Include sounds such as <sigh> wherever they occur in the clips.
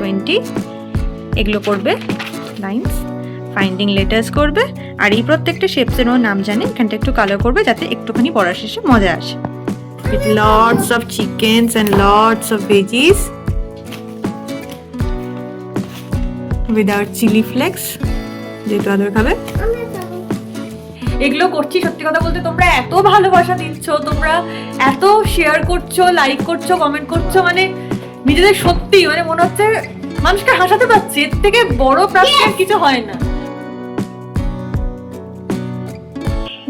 Twenty এগুলো করবে lines finding letters করবে আর এই প্রত্যেকটা শেপসেরও নাম জানে এখানটা একটু কালার করবে যাতে একটুখানি পড়ার শেষে মজা আসে। With lots of chickens and lots of veggies. Without chili flakes যেহেতু আদর খাবে। এগুলো করছি সত্যি কথা বলতে তোমরা এত ভালোবাসা দিচ্ছ তোমরা এত শেয়ার করছ লাইক করছ কমেন্ট করছ মানে নিজেদের সত্যি মানে মনে হচ্ছে মানুষকে হাসাতে পারছি এর থেকে বড় প্রাপ্তি আর কিছু হয় না।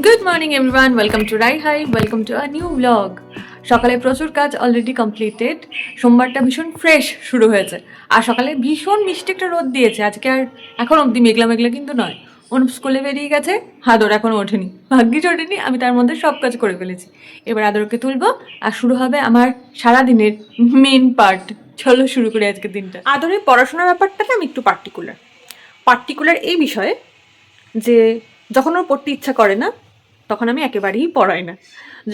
Good morning everyone welcome to Rai hi welcome to a new blog সকালে প্রচুর কাজ অলরেডি কমপ্লিটেড সোমবারটা ভীষণ ফ্রেশ শুরু হয়েছে। আর সকালে ভীষণ মিষ্টি একটা রোদ দিয়েছে। আজকে আর এখন অবধি মেঘলা মেঘলা কিন্তু নয়। অনুপ স্কুলে বেরিয়ে গেছে আদর এখনও ওঠেনি। ভাগ্যিস ওঠেনি, আমি তার মধ্যে সব কাজ করে ফেলেছি। এবার আদরকে তুলবো, আর শুরু হবে আমার সারা দিনের মেন পার্ট চলো শুরু করি আজকের দিনটা। আদরের পড়াশোনার ব্যাপারটাতে আমি একটু পার্টিকুলার পার্টিকুলার এই বিষয়ে যে যখন ওর পড়তে ইচ্ছা করে না, তখন আমি একেবারেই পড়াই না।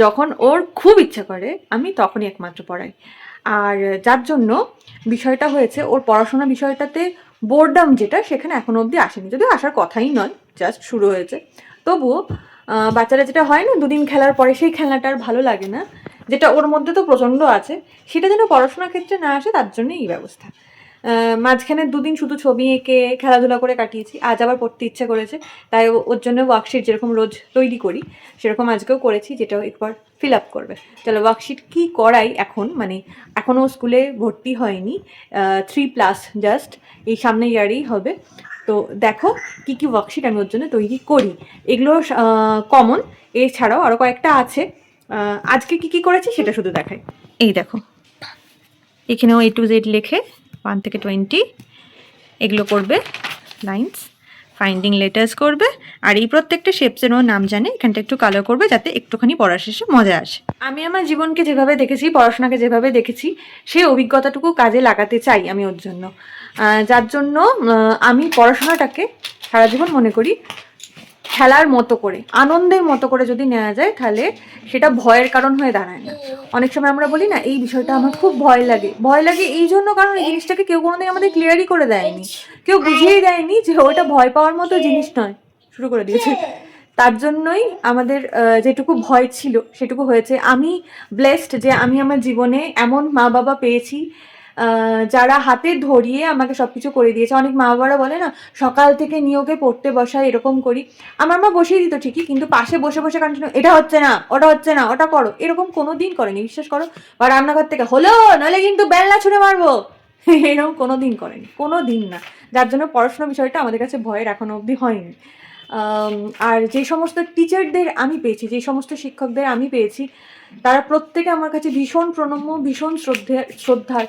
যখন ওর খুব ইচ্ছা করে, আমি তখনই একমাত্র পড়াই। আর যার জন্য বিষয়টা হয়েছে, ওর পড়াশোনা বিষয়টাতে বোর্ডাম যেটা সেখানে এখনও অবধি আসেনি। যদিও আসার কথাই নয় জাস্ট শুরু হয়েছে। তবুও বাচ্চারা যেটা হয় না, দুদিন খেলার পরে সেই খেলনাটা আর ভালো লাগে না, যেটা ওর মধ্যে তো প্রচণ্ড আছে, সেটা যেন পড়াশোনার ক্ষেত্রে না আসে, তার জন্য এই ব্যবস্থা। মাঝখানে দুদিন শুধু ছবি এঁকে খেলাধুলা করে কাটিয়েছি। আজ আবার পড়তে ইচ্ছে করেছে, তাই ওর জন্য ওয়ার্কশিট যেরকম রোজ তৈরি করি, সেরকম আজকেও করেছি, যেটা একবার ফিল আপ করবে। চলো ওয়ার্কশিট কী করাই এখন? মানে এখনও স্কুলে ভর্তি হয়নি থ্রি প্লাস জাস্ট এই সামনে ইয়ারেই হবে। তো দেখো কি কি ওয়ার্কশিট আমি ওর জন্য তৈরি করি। এগুলো কমন এছাড়াও আরও কয়েকটা আছে। আজকে কি কি করেছি সেটা শুধু দেখাই। এই দেখো, এখানেও এ টু জেড লেখে ওয়ান থেকে টোয়েন্টি, এগুলো করবে লাইন্স ফাইন্ডিং লেটার্স করবে, আর এই প্রত্যেকটা শেপসেরও নাম জানে, এখানটা একটু কালার করবে যাতে একটুখানি পড়ার শেষে মজা আসে। আমি আমার জীবনকে যেভাবে দেখেছি, পড়াশোনাকে যেভাবে দেখেছি সেই অভিজ্ঞতাটুকু কাজে লাগাতে চাই আমি ওর জন্য। যার জন্য আমি পড়াশোনাটাকে সারা জীবন মনে করি খেলার মতো করে, আনন্দের মতো করে যদি নেওয়া যায় তাহলে সেটা ভয়ের কারণ হয়ে দাঁড়ায় না। অনেক সময় আমরা বলি না, এই বিষয়টা আমার খুব ভয় লাগে। ভয় লাগে এই জন্য কারণ এই জিনিসটাকে কেউ কোনোদিন আমাদের ক্লিয়ারই করে দেয়নি। কেউ বুঝিয়েই দেয়নি যে ওটা ভয় পাওয়ার মতো জিনিস নয়। শুরু করে দিয়েছে। তার জন্যই আমাদের যেটুকু ভয় ছিল সেটুকু হয়েছে। আমি ব্লেসড যে আমি আমার জীবনে এমন মা বাবা পেয়েছি যারা হাতে ধরিয়ে আমাকে সব কিছু করে দিয়েছে। অনেক মা বাবারা বলে না, সকাল থেকে নিয়োগে পড়তে বসা এরকম করি। আমার মা বসিয়ে দিত ঠিকই, কিন্তু পাশে বসে বসে কন্টিনিউ এটা হচ্ছে না, ওটা হচ্ছে না, ওটা করো। এরকম কোনো দিন করেনি, বিশ্বাস করো। বা রান্নাঘর থেকে, হলো নাহলে কিন্তু বেলনা ছুঁড়ে মারবো। <laughs> এরকম কোনো দিন করেনি কোনো দিন না। যার জন্য পড়াশোনা বিষয়টা আমাদের কাছে ভয়ের এখনও অবধি হয়নি। আর যে সমস্ত টিচারদের আমি পেয়েছি, যে সমস্ত শিক্ষকদের আমি পেয়েছি তারা প্রত্যেকে আমার কাছে ভীষণ প্রণম্য, ভীষণ শ্রদ্ধে শ্রদ্ধার।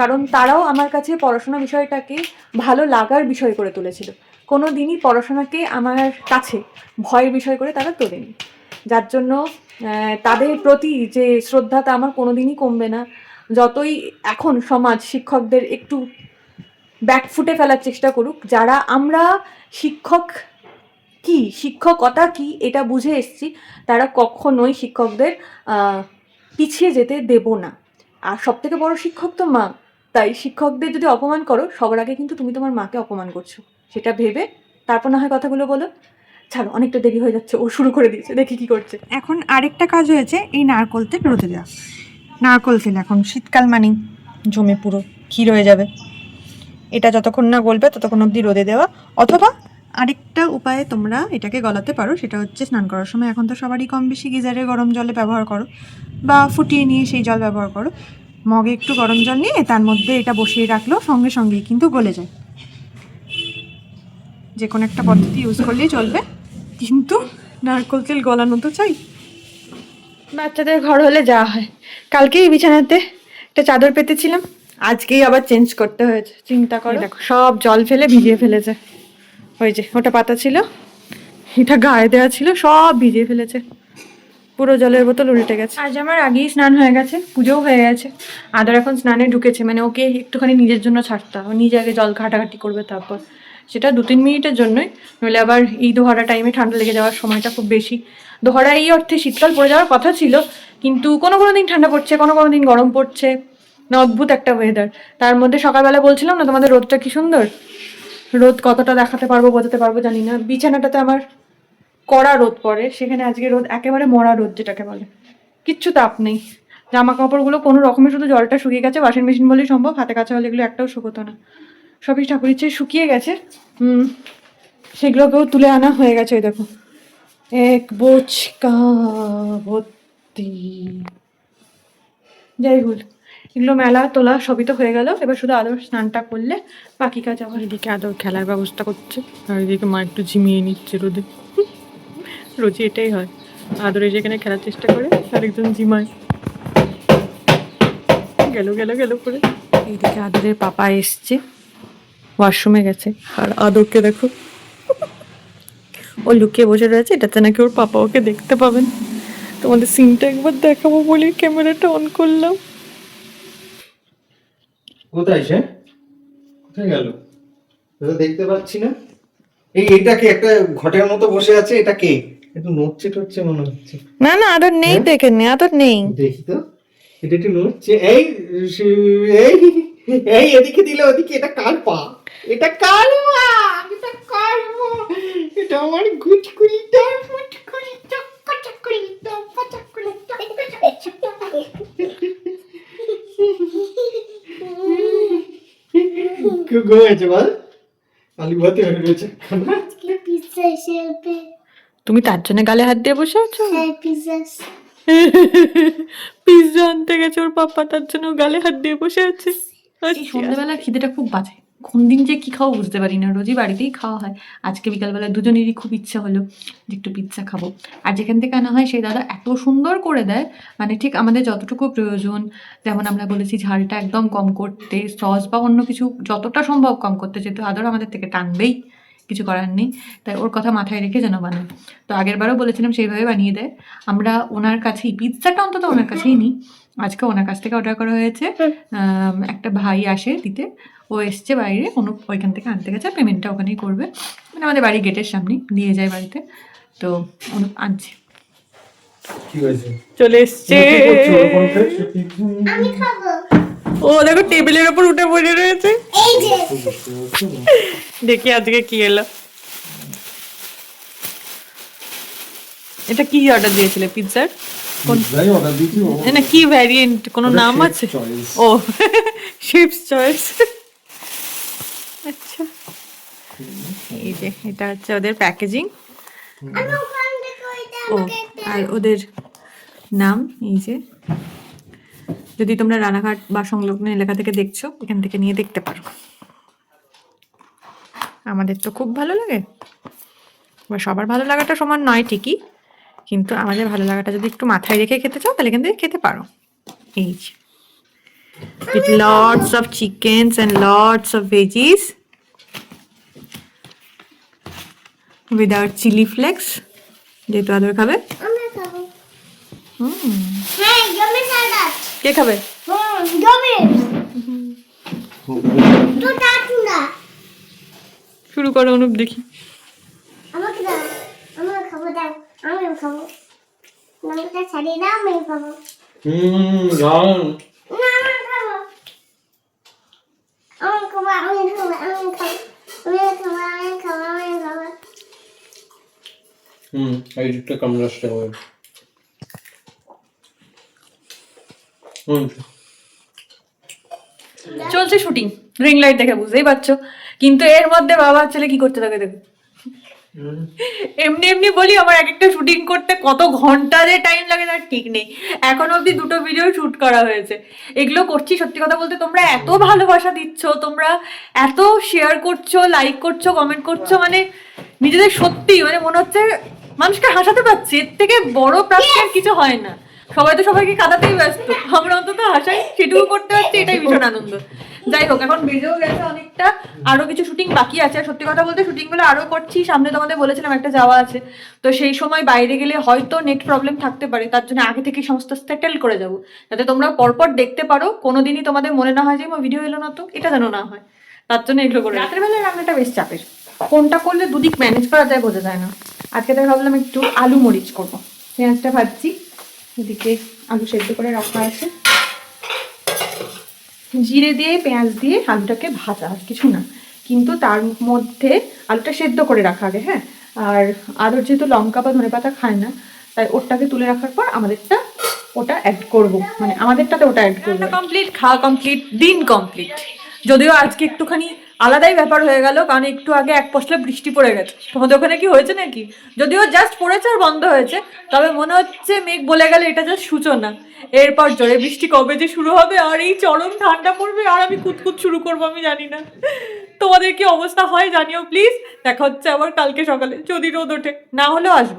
কারণ তারাও আমার কাছে পড়াশোনা বিষয়টাকে ভালো লাগার বিষয় করে তুলেছিল। কোনো দিনই পড়াশোনাকে আমার কাছে ভয়ের বিষয় করে তারা তোলেনি। যার জন্য তাদের প্রতি যে শ্রদ্ধাটা আমার কোনো দিনই কমবে না। যতই এখন সমাজ শিক্ষকদের একটু ব্যাকফুটে ফেলার চেষ্টা করুক, যারা আমরা শিক্ষক কি শিক্ষকতা কি? এটা বুঝে এসছি। তারা কখনোই শিক্ষকদের পিছিয়ে যেতে দেব না। আর সব থেকে বড় শিক্ষক তো মা। তাই শিক্ষকদের যদি অপমান করো, সবার আগে কিন্তু তুমি তোমার মাকে অপমান করছ। সেটা ভেবে তারপর না হয় কথাগুলো বলো। ছাড়ো, অনেকটা দেরি হয়ে যাচ্ছে। ও শুরু করে দিয়েছে। দেখি কি করছে। এখন আরেকটা কাজ হয়েছে এই নারকোল তেল রোদে দেওয়া। নারকোল তেল এখন শীতকাল মানেই। জমে পুরো ক্ষীর হয়ে যাবে। এটা যতক্ষণ না গলবে, ততক্ষণ অবধি রোদে দেওয়া। অথবা আরেকটা উপায়ে তোমরা এটাকে গলাতে পারো সেটা হচ্ছে স্নান করার সময় এখন তো সবারই কম বেশি গিজারে গরম জলে ব্যবহার করো বা ফুটিয়ে নিয়ে সেই জল ব্যবহার করো। মগে একটু গরম জল নিয়ে তার মধ্যে এটা বসিয়ে রাখলেও সঙ্গে সঙ্গেই কিন্তু গলে যায়। যে কোনো একটা পদ্ধতি ইউজ করলেই চলবে। কিন্তু নারকোল তেল গলানো তো চাই। বাচ্চাদের ঘর হলে যাওয়া হয়। কালকেই বিছানাতে একটা চাদর পেতেছিলাম আজকেই আবার চেঞ্জ করতে হয়েছে। চিন্তা করো দেখো। সব জল ফেলে ভিজিয়ে ফেলেছে। ওই যে, ওটা পাতা ছিল। এটা গায়ে দেওয়া ছিল, সব ভিজিয়ে ফেলেছে। পুরো জলের বোতল উল্টে গেছে। আজ আমার আগেই স্নান হয়ে গেছে, পুজোও হয়ে গেছে। আদার এখন স্নানে ঢুকেছে মানে ওকে একটুখানি নিজের জন্য ছাড়তে হবে। নিজে আগে জল ঘাটাঘাটি করবে তারপর। সেটা দু তিন মিনিটের জন্যই, নইলে আবার এই দোহারা টাইমে ঠান্ডা লেগে যাওয়ার সময়টা খুব বেশি। দোহারা এই অর্থে শীতকাল পড়ে যাওয়ার কথা ছিল, কিন্তু কোনো কোনো দিন ঠান্ডা পড়ছে, কোনো কোনো দিন গরম পড়ছে। না অদ্ভুত একটা ওয়েদার তার মধ্যে সকালবেলা বলছিলাম না তোমাদের রোদটা কি সুন্দর? রোদ কতটা দেখাতে পারব, বোঝাতে পারব জানি না। বিছানাটাতে আমার কড়া রোদ পড়ে, সেখানে আজকে রোদ একেবারে মরা রোদ যেটাকে বলে। কিচ্ছু তাপ নেই। জামা কাপড়গুলো কোনো রকমে শুধু জলটা শুকিয়ে গেছে ওয়াশিং মেশিন বলেই সম্ভব, হাতে কাছে হলে এগুলো একটাও শুকোতো না। সবই ঠাকুর ইচ্ছে, শুকিয়ে গেছে। হুম, সেগুলোকেও তুলে আনা হয়ে গেছে ওই দেখো। এক বোচকা ভর্তি। যাই হোক। এগুলো মেলা তোলা সবই তো হয়ে গেল। এবার শুধু আদর স্নানটা করলে বাকি কাজ আবার এদিকে আদর খেলার ব্যবস্থা করছে আর এদিকে মা একটু ঝিমিয়ে নিচ্ছে রোদে। রোজই এটাই হয়। আদরে যেখানে খেলার চেষ্টা করে আরেকজন ঝিমায়। গেল গেল গেল করে। এইদিকে আদরের পাপা এসছে ওয়াশরুমে গেছে। আর আদরকে দেখো। ও লুকিয়ে বসে রয়েছে এটাতে নাকি ওর পাপা ওকে দেখতে পাবেন। তোমাদের সিনটা একবার দেখাবো বলে ক্যামেরাটা অন করলাম। কোথায় সে? কোথায় গেল? তো দেখতে পাচ্ছি না। এই এটাকে একটা ঘটের মতো বসে আছে এটা কে? একটু নড়ছে টড়ছে মনে হচ্ছে। না না আদর নেই হ্যাঁ? দেখে নে আদর নেই। দেখি তো। এটা একটু নড়ছে এই এই এই এদিকে দিলে ওদিকে। এটা কার পা? এটা কার পা এটা কার পা এটা আমার গুটকুড়িটা ফুটকুড়িটা কেউ ঘুমাইছে বল আলু ভাতে হয়ে রয়েছে আজকে পিৎজা হিসেবে তুমি তার জন্য গালে হাত দিয়ে বসে আছো হ্যাঁ পিৎজা আনতে গেছে ওর পাপা তার জন্য গালে হাত দিয়ে বসে আছে সন্ধ্যাবেলা খিদেটা খুব বাজে। কোন দিন যে কি খাব বুঝতে পারি না রোজই বাড়িতেই খাওয়া হয়। আজকে বিকালবেলা দুজনেরই খুব ইচ্ছা হলো যে একটু পিৎজা খাব। আর যেখান থেকে আনা হয় সেই দাদা এত সুন্দর করে দেয় মানে ঠিক আমাদের যতটুকু প্রয়োজন যেমন আমরা বলেছি ঝালটা একদম কম করতে সস বা অন্য কিছু যতটা সম্ভব কম করতে যেহেতু আদর আমাদের থেকে টানবেই কিছু করার নেই তাই ওর কথা মাথায় রেখে যেন বানায়। তো আগের বারও বলেছিলাম সেইভাবে বানিয়ে দেয়। আমরা ওনার কাছেই পিৎজাটা অন্তত ওনার কাছেই নিই আজকে ওনার কাছ থেকে অর্ডার করা হয়েছে একটা ভাই আসে দিতে ও এসছে বাইরে অনু ওইখান থেকে আনতে গেছে পেমেন্টটা ওখানেই করবে। মানে আমাদের বাড়ি গেটের সামনেই দিয়ে যায় বাড়িতে। তো অনু আনছে। চলে এসছে। ও দেখো টেবিলের ওপর উঠে পড়ে রয়েছে। দেখি আজকে কি এলো। এটা কি অর্ডার দিয়েছিলে পিৎজার কোন না কি ভ্যারিয়েন্ট কোনো নাম আছে? ও <laughs> শিপস চয়েস আচ্ছা। এই যে এটা হচ্ছে ওদের প্যাকেজিং ও আর ওদের নাম এই যে। যদি তোমরা রানাঘাট বা সংলগ্ন এলাকা থেকে দেখছ এখান থেকে নিয়ে দেখতে পারো। আমাদের তো খুব ভালো লাগে। এবার সবার ভালো লাগাটা সমান নয় ঠিকই কিন্তু আমাদের ভালো লাগাটা যদি একটু মাথায় রেখে খেতে চাও তাহলে কিন্তু খেতে পারো। এই যে। With lots of chickens and lots of veggies. Without chili flakes. যেহেতু আদর খাবে আমি খাব হুম হ্যাঁ জমি সালাদ কে খাবে হুম জমি তো টাটু না শুরু করো অনুপ দেখি আমাকে দাও আমি খাব দাও আমি খাব নামটা ছাড়িয়ে দাও আমি খাব হুম দারুণ না আমি খাব আমি খাব আমি খাব আমি খাব আমি খাব আমি খাব আমি খাব এই দিকটা চলছে শুটিং রিং লাইট দেখে বুঝতেই পারছ। কিন্তু এর মধ্যে বাবা ছেলে কি করতে থাকে দেখো। এমনি এমনি বলি আমার এক একটা শুটিং করতে কত ঘণ্টা যে টাইম লাগে তার ঠিক নেই। এখন অবধি দুটো ভিডিও শুট করা হয়েছে। এগুলো করছি সত্যি কথা বলতে তোমরা এত ভালোবাসা দিচ্ছ তোমরা এত শেয়ার করছ লাইক করছ কমেন্ট করছ মানে নিজেদের সত্যি মানে মনে হচ্ছে মানুষকে হাসাতে পারছি। এর থেকে বড় প্রাপ্তি আর কিছু হয় না। সবাই তো সবাইকে কাঁদাতেই ব্যস্ত। আমরা অন্তত হাসাই সেটুকু করতে পারছি, এটাই ভীষণ আনন্দ। যাই হোক, এখন বেজেও গেছে অনেকটা। আরও কিছু শুটিং বাকি আছে। আর সত্যি কথা বলতে শুটিংগুলো আরও করছি। সামনে তোমাদের বলেছিলাম একটা যাওয়া আছে। তো সেই সময় বাইরে গেলে হয়তো নেট প্রবলেম থাকতে পারে। তার জন্য আগে থেকে সমস্ত সেটেল করে যাব। যাতে তোমরা পরপর দেখতে পারো। কোনোদিনই তোমাদের মনে না হয় যে আমার ভিডিও এলো না তো? এটা যেন না হয়। তার জন্য এগুলো করে রাতের বেলায় রান্নাটা বেশ চাপের। কোনটা করলে দুদিক ম্যানেজ করা যায়, বোঝা যায় না। আজকে তাই ভাবলাম একটু আলু মরিচ করব। পেঁয়াজটা ভাজছি। এদিকে আলু সেদ্ধ করে রাখা আছে। জিরে দিয়ে, পেঁয়াজ দিয়ে আলুটাকে ভাজা আর কিছু না। কিন্তু তার মধ্যে আলুটা সেদ্ধ করে রাখা আগে হ্যাঁ? আর আলুর যেহেতু লঙ্কা বা ধনে পাতা খায় না, তাই ওটাকে তুলে রাখার পর আমাদেরটা ওটা অ্যাড করব। মানে আমাদেরটাতে ওটা অ্যাড করব। কমপ্লিট খাওয়া কমপ্লিট দিন কমপ্লিট যদিও আজকে একটুখানি আলাদাই ব্যাপার হয়ে গেল, কারণ একটু আগে এক পশলা বৃষ্টি পড়ে গেছে। তোমাদের ওখানে কি হয়েছে নাকি? যদিও জাস্ট পড়েছে আর বন্ধ হয়েছে, তবে মনে হচ্ছে মেঘ বলে গেল এটা জাস্ট সূচনা। এরপর জোরে বৃষ্টি কবে যে শুরু হবে আর এই চরম ঠান্ডা পড়বে আর আমি কুতকুত শুরু করব আমি জানি না। তোমাদের কি অবস্থা হয় জানিও প্লিজ। দেখা হচ্ছে আবার কালকে সকালে, যদি রোদ ওঠে। না হলেও আসব।